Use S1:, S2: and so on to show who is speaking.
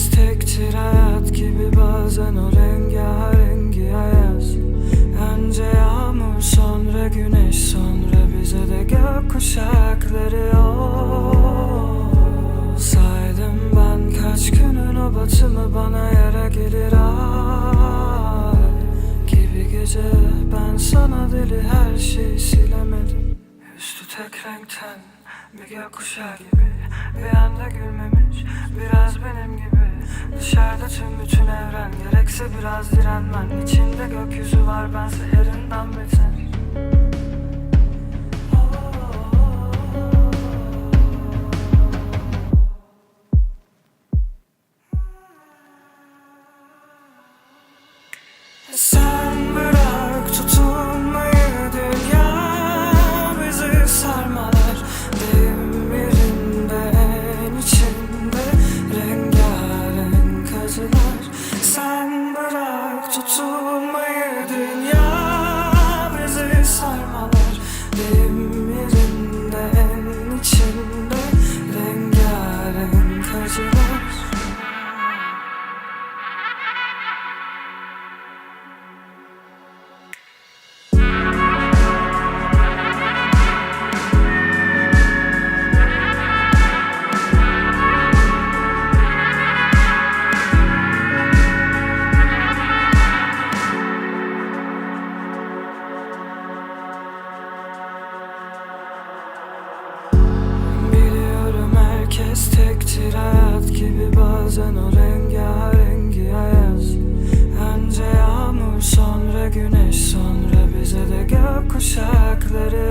S1: herkes tektir hayat gibi bazen o rengarengi ayaz. Önce yağmur sonra güneş sonra bize de gök kuşakları Saydım ben kaç günün o batımı bana yara gelir ay. Gibi gece ben sana deli her şeyi silemedim. Üstü tek renkten bir gökkuşağı gibi Bir anda gülmemiş biraz benim gibi. Dışarıda tüm bütün evren gerekse biraz direnmen İçinde gökyüzü var bense yerinden beter. Sen to herkes tektir hayat gibi bazen o rengarengi ayaz Önce yağmur sonra güneş sonra bize de gök kuşakları